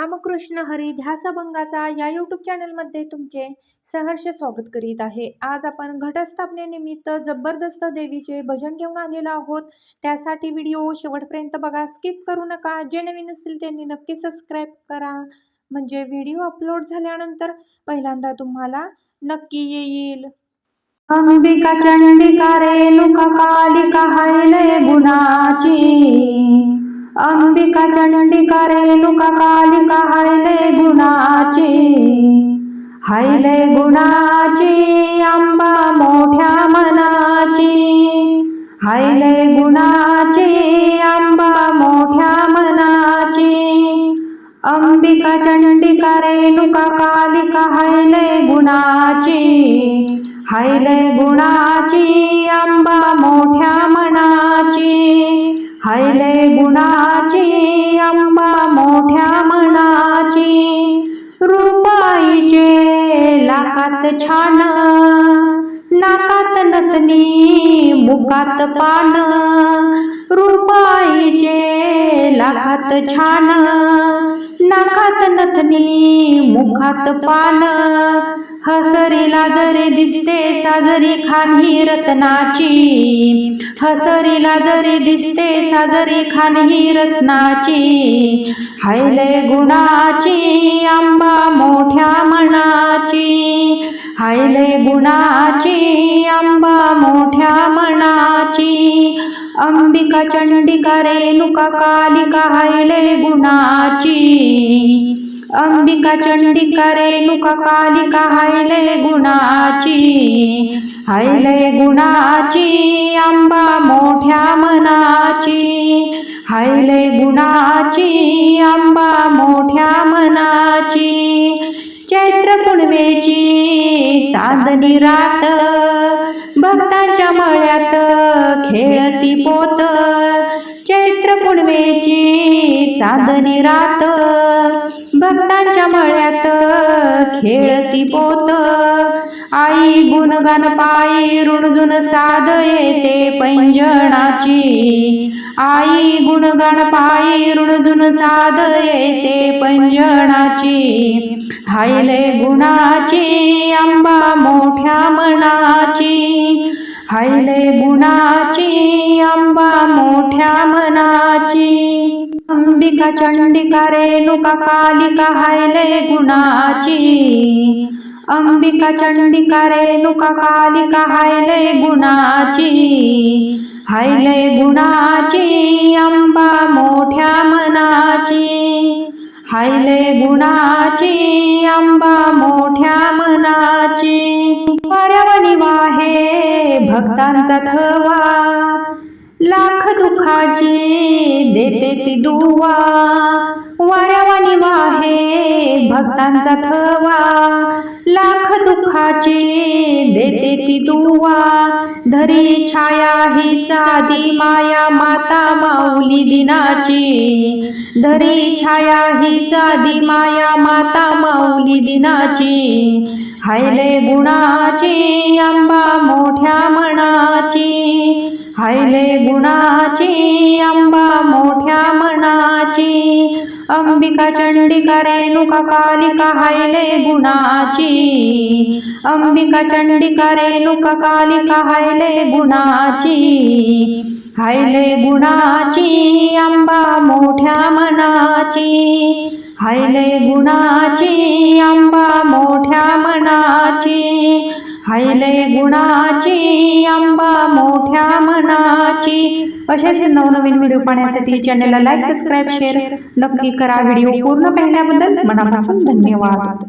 रामकृष्ण हरी ध्यासभंगाचा या यूट्यूब चॅनलमध्ये तुमचे सहर्ष स्वागत करीत आहे. आज आपण घटस्थापनेनिमित्त जबरदस्त देवीचे भजन घेऊन आलेलो आहोत. त्यासाठी व्हिडिओ शेवटपर्यंत बघा स्किप करू नका. जे नवीन असतील त्यांनी नक्की सबस्क्राईब करा. म्हणजे व्हिडिओ अपलोड झाल्यानंतर पहिल्यांदा तुम्हाला नक्की येईल. अंबिका चंडिका रे लुका कालिका हायलय गुणाची. अंबिका चंडिका रेणुका कालिका हायले गुणाची. हायले गुणाची अंबा मोठ्या मनाची. हायले गुणाची अंबा मोठ्या मनाची. अंबिका चंडिका रेणुका कालिका हायले गुणाची. हायले गुणाची अंबा मोठ्या मना गुणाची अंबा मोठ्या मनाची. रुपाईचे लाकात छान. नाकात नतनी मुकात पान. रुपाईचे लाखात छान. नाकात नथनी मुखात पान. हसरीला जरी दिसते साजरी खान रत्नाची. हसरीला जरी दिसते साजरी खान रत्नाची. हायले गुणाची आंबा मोठ्या मनाची. हायले गुणाची आंबा मोठ्या अंबिका चंडिका रेणुका कालिका हायलय गुणाची. अंबिका चंडिका रेणुका कालिका हायलय गुणाची. हायले गुणाची आंबा मोठ्या मनाची. हायले गुणाची आंबा मोठ्या मनाची. चैत्र पुणवेची चांदणी रात. भक्तांच्या मळ्यात खेळती पोत चैत्र पुणवेची चांदणी रात. भक्तांच्या मळ्यात खेळती पोत आई गुणगान पायी रुणजुन साध येते पैंजणाची. आई गुणगान पायी रुणजुन साध येते पैंजणाची. हायले गुणाची आंबा मोठ्या मना हायले गुणाची अंबा मोठ्या मनाची. अंबिका चंडिका रेणुका कालिका हायले गुणाची. अंबिका चंडिका रेणुका कालिका हायले गुणाची. हायले गुणाची अंबा मोठ्या मनाची. हायले गुणाची अंबा मोठ्या मनाची. वाऱ्यावणी वाहे भक्तांचा थवा. लाख दुखाची देते ती दुवा. वाऱ्यावाणी वाहे भक्तांचा थवा. लाख दुखाची देते ती दुवा. धरी छाया ही चादी माया माता माऊली दिनाची. धरी छाया ही चादी माया माता माऊली दिनाची. हायले गुणाची आंबा मोठ्या मनाची. हायले गुणाची आंबा मोठ्या मनाची. अंबिका चंडिका रेणुका कालिका हायले गुणाची. अंबिका चंडिका रेणुका कालिका हायले गुणाची. हायले गुणाची आंबा मोठ्या मनाची. हायले गुणाची आंबा मोठ्या मनाची. हायले गुणाची आंबा मोठ्या मनाची. असेच नवनवीन व्हिडिओ पाहण्यासाठी चॅनलला लाईक सबस्क्राईब शेअर नक्की करा. व्हिडिओ पूर्ण पाहिल्याबद्दल मनापासून धन्यवाद.